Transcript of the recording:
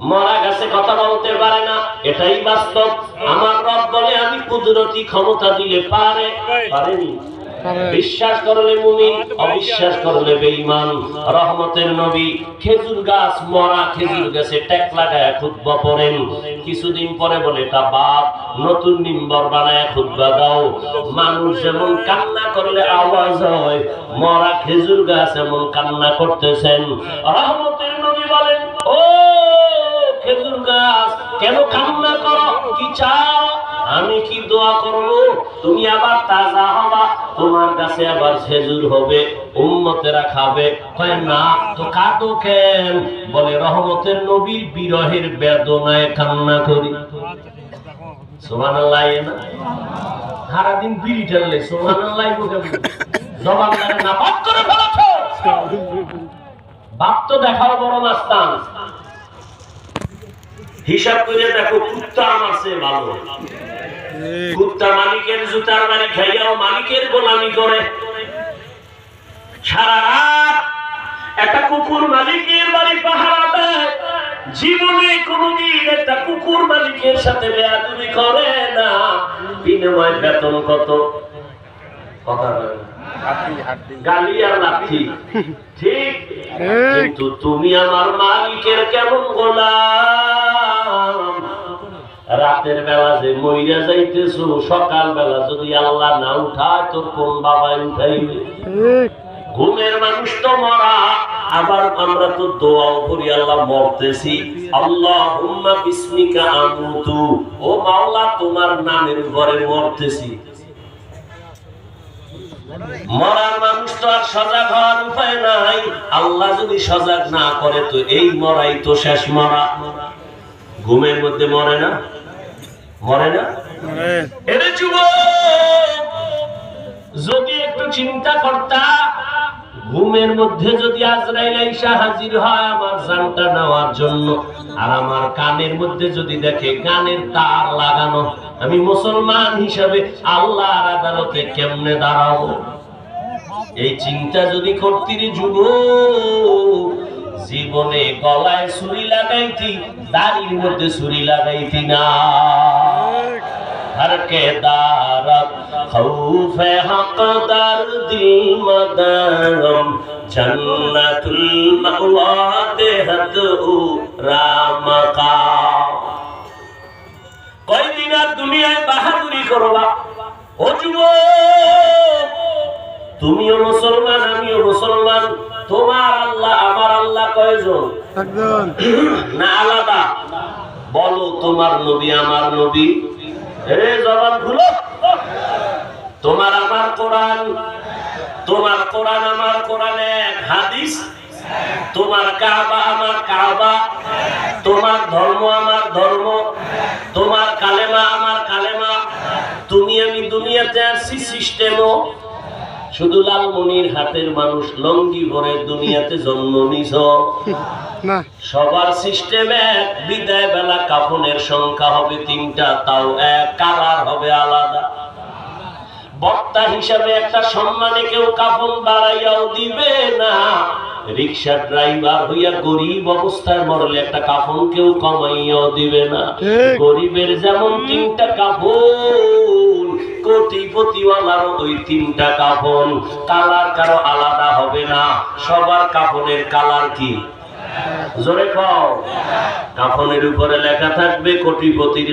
মরা গেছে কথা বলতে পারে না এটাই বাস্তব। আমার রব বলে আমি কুদরতি ক্ষমতা দিলে পারে পারেনি। বিশ্বাস করলে মুমিন অবিশ্বাস করলে বেঈমান। রহমতের নবী খেজুর গাছ মরা খেজুর গাছে ট্যাক লাগায় খুতবা পড়েন। কিছুদিন পরে বলে তা বাপ নতুন নিম্বর বানায় খুতবা দাও। মানুষ যেমন কান্না করলে আওয়াজ হয় মরা খেজুর গাছ এমন কান্না করতেছেন। রহমতের চাও, আমি কি দোয়া করব? তুমি আবার তাজা হবা, তোমার কাছে আবার খেজুর হবে, উম্মতেরা খাবে। কয়, না, তো কাটো কেন? বলে, রহমতের নবীর বিরহের বেদনায় কান্না করি। বাপ তো দেখাও বড় মাস্তান। হিসাব করে দেখো কুত্তা আমার চেয়ে ভালো। কুত্তা মালিকের জুতার বাড়ি খাইয়াও মালিকের গোলামি করে। সারা রাত একটা কুকুর মালিকের বাড়ি পাহারা দেয়। জীবনে কোনদিন একটা কুকুর মালিকের সাথে বেয়াদুরি করে না। বিনিময় বেতন কত? কথা বলে। গালি আর লাঠি ঠিক। কিন্তু তুমি আমার মালিকের কেমন গোলাম? রাতের বেলা যে মইরা যাইতেছো সকাল বেলা যদি আল্লাহ না উঠায় তোর কোন বাবাই উঠাইবে? ঘুমের মানুষ তো মরা আবার আমরা তো দোয়াও করি আল্লাহ মরতেছি। আল্লাহ বিস্মিকা আমুতু। ও মাওলা তোমার নামের ঘরে মরতেছি। মরার মানুষ তো আর সজাগ হওয়ার উপায় নাই। আল্লাহ যদি সজাগ না করে তো এই মরাই তো শেষ মরা। ঘুমের মধ্যে মরে না? মরে না? এরে যুবক যদি একটু চিন্তা করতা ঘুমের মধ্যে যদি আজরাইল আইসা হাজির হয় আমার জানটা নেওয়ার জন্য আর আমার কানের মধ্যে যদি দেখে গানের তার লাগানো আমি মুসলমান হিসাবে আল্লাহর আদালতে কেমনে দাঁড়াবো? এই চিন্তা যদি করতি রে যুব জীবনে গলায় ছুরি লাগাইতি দাড়ির মধ্যে ছুরি লাগাইতি না। ہر کے دارم خوف حق در دل مدرم جنت المواد حد رام کا کوئی دن دنیا بہادری کروا ও যুবক তুমিও মুসলমান আমিও মুসলমান তোমার আল্লাহ আমার আল্লাহ কয়জন? একজন। না আলাদা। বলো তোমার নবী আমার নবী। তোমার আমার কোরআন, তোমার কোরআন আমার কোরআন এক হাদিস। তোমার কাবা আমার কাবা, তোমার ধর্ম আমার ধর্ম, তোমার কালেমা আমার কালেমা। তুমি আমি দুনিয়াতে আসছি সিস্টেমও। শুধু লালমনির হাতের মানুষ লঙ্গি ভরে দুনিয়াতে জন্ম নিছ। সবার সিস্টেম এক বিদায় বেলা কাফনের সংখ্যা হবে তিনটা তাও এক কালার হবে আলাদা। বক্তা হিসাবে একটা সম্মানে কেউ কাফন বাড়াইয়াও দিবে না। রিক্সা ড্রাইভার হইয়া গরিব অবস্থায় মরলে একটা কাফন কেউ কমাইয়াও দিবে না। গরিবের যেমন তিনটা কাফন কোটিপতিওয়ালার ওই তিনটা কাপড় কালার কারও আলাদা হবে না। সবার কাপড়ের কালার কি? জোরে কও। কাফনের উপরে লেখা থাকবে কোটিপতির